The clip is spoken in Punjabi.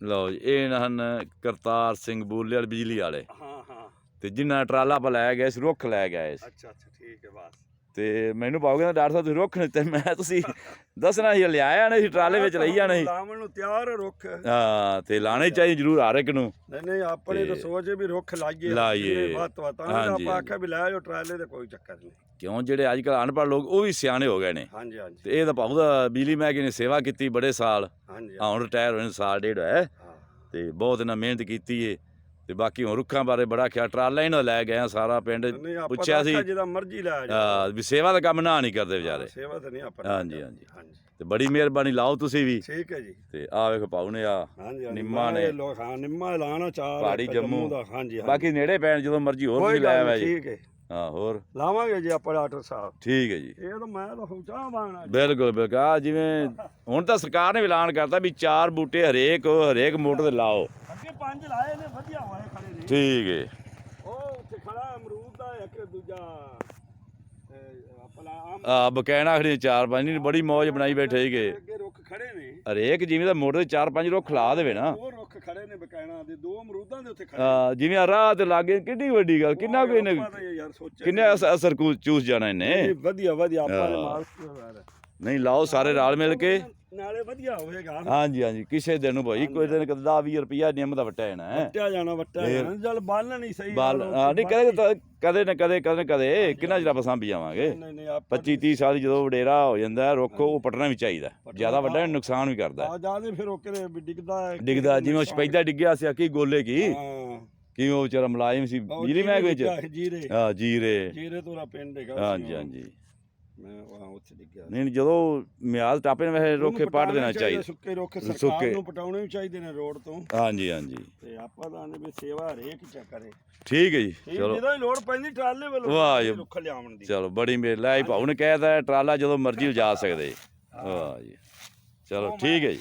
ਲਓ ਜੀ ਇਹ ਹਨ ਕਰਤਾਰ ਸਿੰਘ ਬੂਲੇ ਵਾਲੇ ਬਿਜਲੀ ਵਾਲੇ। ਹਾਂ ਹਾਂ। ਤੇ ਜਿੰਨਾ ਟਰਾਲਾ ਆਪਾਂ ਲੈ ਗਏ ਸੀ ਰੁੱਖ ਲੈ ਗਏ ਸੀ। ਅੱਛਾ ਅੱਛਾ ਠੀਕ ਹੈ ਬਸ। ਤੇ ਮੈਨੂੰ ਪਾਉ ਕਹਿੰਦਾ ਡਾਕਟਰ ਸਾਹਿਬ ਤੁਸੀਂ ਰੁੱਖ ਨਹੀਂ ਤੇ ਮੈਂ ਤੁਸੀਂ ਦੱਸਣਾ ਸੀ ਲਿਆਇਆ ਨਹੀਂ ਟਰਾਲੇ ਵਿੱਚ ਲਈ ਜਾਣਾ ਸੀ। ਲਾਵਣ ਨੂੰ ਤਿਆਰ ਹੈ ਰੁੱਖ। ਹਾਂ ਤੇ ਲਾਣੇ ਚਾਹੀਦੇ ਜ਼ਰੂਰ ਹਰ ਇੱਕ ਨੂੰ। ਨਹੀਂ ਨਹੀਂ ਆਪਣੇ ਤਾਂ ਸੋਚ ਹੈ ਵੀ ਰੁੱਖ ਲਾਈਏ ਲਾਈਏ। ਵੱਤ ਵੱਤ ਆਪਾਂ। ਆਖਿਆ ਵੀ ਲੈ ਜਾਓ ਟਰਾਲੇ ਤੇ ਕੋਈ ਚੱਕਰ ਨਹੀਂ। ਕਿਉਂ ਜਿਹੜੇ ਅੱਜ ਕੱਲ੍ਹ ਅਨਪੜ੍ਹ ਲੋਕ ਉਹ ਵੀ ਸਿਆਣੇ ਹੋ ਗਏ ਨੇ। ਹਾਂਜੀ ਹਾਂਜੀ। ਤੇ ਇਹ ਤਾਂ ਭਾਉ ਦਾ ਬਿਜਲੀ ਮਹਿਕਮੇ ਨੇ ਸੇਵਾ ਕੀਤੀ ਬੜੇ ਸਾਲ। ਹਾਂਜੀ ਹਾਂ, ਹੁਣ ਰਿਟਾਇਰ ਹੋਏ ਨੇ ਸਾਲ ਡੇਢ ਹੈ ਹਾਂ। ਤੇ ਬਹੁਤ ਇਹਨਾਂ ਮਿਹਨਤ ਕੀਤੀ ਏ। ਤੇ ਬਾਕੀ ਹੁਣ ਰੁੱਖਾਂ ਬਾਰੇ ਬੜਾ ਖਿਆਲ ਟਰਾਲਾ ਦਾ ਲੈ ਗਏ ਆ ਸਾਰਾ ਪਿੰਡ। ਨਹੀਂ ਆਪਾਂ ਪੁੱਛਿਆ ਸੀ। ਜਿਹਦਾ ਮਰਜ਼ੀ ਲੈ ਜਾਓ ਆ, ਵੀ ਸੇਵਾ ਦਾ ਕੰਮ ਨਾ ਨਹੀਂ ਕਰਦੇ ਵਿਚਾਰੇ। ਸੇਵਾ ਤਾਂ ਨਹੀਂ ਆਪਾਂ ਹਾਂਜੀ, ਹਾਂਜੀ। ਹਾਂਜੀ। ਤੇ ਬੜੀ ਮਿਹਰਬਾਨੀ ਲਾਓ ਤੁਸੀਂ ਵੀ। ਠੀਕ ਹੈ ਜੀ। ਤੇ ਆ ਵੇਖੋ ਭਾਉ ਨੇ ਆ ਹਾਂਜੀ ਹਾਂਜੀ। ਨਿੰਮਾਂ ਨੇ। ਇਹ ਲੋਕ ਹਾਂ ਨਿੰਮਾ ਲਾਣਾ ਚਾਹ ਪਹਾੜੀ ਜੰਮੂ। ਦਾ। ਹਾਂਜੀ ਹਾਂਜੀ। ਬਾਕੀ ਨੇੜੇ ਪੈਣ ਜਦੋਂ ਮਰਜ਼ੀ ਹੋਰ ਕੋਈ ਤੁਸੀਂ ਲੈ ਗੱਲ ਨਹੀਂ, ਜੀ। ਠੀਕ ਹੈ। ਹਾਂ ਹੋਰ? ਲਾਵਾਂਗੇ ਜੀ ਆਪਾਂ ਡਾਕਟਰ ਸਾਹਿਬ। ਠੀਕ ਹੈ ਜੀ। ਇਹ ਤਾਂ ਮੈਂ ਤਾਂ ਹੁਣ ਚਾਹ ਬਾਣਾ ਬਿਲਕੁਲ ਬਿਲਕੁਲ। ਆ ਜਿਵੇਂ ਹੁਣ ਤਾਂ ਸਰਕਾਰ ਨੇ ਵੀ ਐਲਾਨ ਕਰਤਾ ਵੀ ਚਾਰ ਬੂਟੇ ਹਰੇਕ ਹਰੇਕ ਮੋਟਰ ਤੇ ਲਾਓ। ਪੰਜ ਲਾਏ ਨੇ ਵਧੀਆ ਹੋਏ ਖੜੇ ਨੇ। ਠੀਕ ਹੈ ਉਹ ਉੱਥੇ ਖੜਾ ਅਮਰੂਦ ਦਾ ਇੱਕ ਦੂਜਾ ਅਹ, ਆਪਣਾ ਆਮ ਆ ਬਕੈਣਾ ਖੜੀ ਚਾਰ ਪੰਜ ਨਹੀਂ ਬੜੀ ਮੌਜ ਬਣਾਈ ਬੈਠੇ ਸੀਗੇ। ਅੱਗੇ ਰੁੱਖ ਖੜੇ ਨੇ। ਹਰੇਕ ਜਿਵੇਂ ਦਾ ਮੋਟਰ ਤੇ ਚਾਰ ਪੰਜ ਰੁੱਖ ਲਾ ਦੇਵੇ ਨਾ। ਉਹ ਰੁੱਖ ਖੜੇ ਨੇ ਬਕਾਇਣਾ ਦੇ ਦੋ ਅਮਰੂਦਾਂ ਦੇ ਉੱਥੇ ਖੜੇ ਆ, ਜਿਵੇਂ ਆਹ ਰਾਹ ਤੇ ਲਾਗੇ ਕਿੰਨੀ ਵੱਡੀ ਗੱਲ ਕਿੰਨਾ ਕੋਈ ਯਾਰ ਸੋਚਿਆ ਕਿੰਨੇ ਅਸ- ਅਸਰ ਕੂ- ਚੂਸ ਜਾਣਾ ਇਹਨੇ? ਨਹੀਂ, ਵਧੀਆ ਵਧੀਆ ਆਪਾਂ ਨੇ ਹਾਂ। ਮਾਲ ਨਹੀਂ ਲਾਓ ਸਾਰੇ ਰਲ ਮਿਲ ਕੇ। ਨਾਲੇ ਵਧੀਆ ਹੋਵੇਗਾ ਹਾਂਜੀ ਹਾਂਜੀ ਕਿਸੇ ਦਿਨ ਨੂੰ ਭਾਈ ਕੋਈ ਦਿਨ ਕਦਾ 20 ਰੁਪਿਆ ਨਿੰਮ ਦਾ ਵਟਿਆ ਜਾਣਾ ਹੈ। ਵੱਟਿਆ ਜਾਣਾ ਵੱਟਿਆ ਫੇਰ- ਜਾਣਾ। ਚੱਲ ਬਾਲਣ ਨਹੀਂ ਸਹੀ ਬਾਲ ਨਹੀਂ ਕਦੇ ਤਾਂ- ਕਦੇ ਨਾ ਕਦੇ ਕਦੇ ਨਾ ਕਦੇ ਕਿੰਨਾ ਚਿਰ ਆਪਾਂ ਸਾਂਭੀ ਜਾਵਾਂਗੇ? ਨਹੀਂ ਨਹੀਂ ਆਪਾਂ 25 30 ਸਾਲ ਦੀ ਜਦੋਂ ਵਡੇਰਾ ਹੋ ਜਾਂਦਾ ਹੈ, ਰੁੱਖ ਉਹ ਪਟਣਾ ਵੀ ਚਾਹੀਦਾ। ਜ਼ਿਆਦਾ ਵੱਡਾ ਨੁਕਸਾਨ ਵੀ ਕਰਦਾ। ਹੈ। ਆ ਜਾਦੇ ਫਿਰ ਉਹ ਕਿਤੇ ਵੀ ਡਿੱਗਦਾ ਹੈ ਡਿੱਗਦਾ ਜਿਵੇਂ ਉਹ ਸਪੈਦਾ ਡਿੱਗਿਆ ਸੀ ਕੀ ਗੋਲੇ ਕੀ? ਹਾਂ। ਕਿਵੇਂ ਉਹ ਵਿਚਾਰਾ ਮੁਲਾਇਮ ਸੀ। ਉਹ ਬਿਜਲੀ ਮਹਿਕਮੇ ਵਿੱਚ? ਜੀਰੇ। ਹਾਂ ਜੀਰੇ। ਜੀਰੇ ਤੋਂ ਦਾ ਪਿੰਡ ਹੈਗਾ ਹਾਂਜੀ। ਹਾਂਜੀ ਮੈਂ ਵਾਂ ਉੱਥੇ ਡਿੱਗਿਆ। ਨਹੀਂ ਜਦੋਂ ਮਿਆਦ ਟਾਪੇ ਨੇ ਵੈਸੇ ਰੁੱਖੇ ਉਹਨੂੰ ਪੱਟ ਪਟਾਉਣੇ ਦੇਣਾ ਚਾਹੀਦਾ ਸੁੱਕੇ ਰੁੱਖ ਸਰਕਾਰ ਸੁੱਕੇ। ਨੂੰ ਪਟਾਉਣੇ ਵੀ ਚਾਹੀਦੇ ਨੇ ਰੋਡ ਤੋਂ। ਹਾਂਜੀ ਹਾਂਜੀ ਤੇ ਆਪਾਂ ਤਾਂ ਆਂਦੇ ਵੀ ਸੇਵਾ ਹਰੇਕ ਚ ਕਰੇ ਠੀਕ ਹੈ ਜੀ ਚਲੋ। ਜਦੋਂ ਲੋੜ ਪੈਂਦੀ ਟਰਾਲੇ ਵੱਲੋਂ ਵਾਹ ਜੀ। ਰੁੱਖ ਲਿਆਉਣ ਦੀ। ਚਲੋ ਬੜੀ ਮੇਰ ਲੈ ਭਾਉ। ਨੇ ਕਹਿਤਾ ਟਰਾਲਾ ਜਦੋਂ ਮਰਜ਼ੀ ਲਿਜਾ ਸਕਦੇ। ਵਾਹ ਜੀ। ਚਲੋ ਠੀਕ ਹੈ ਜੀ।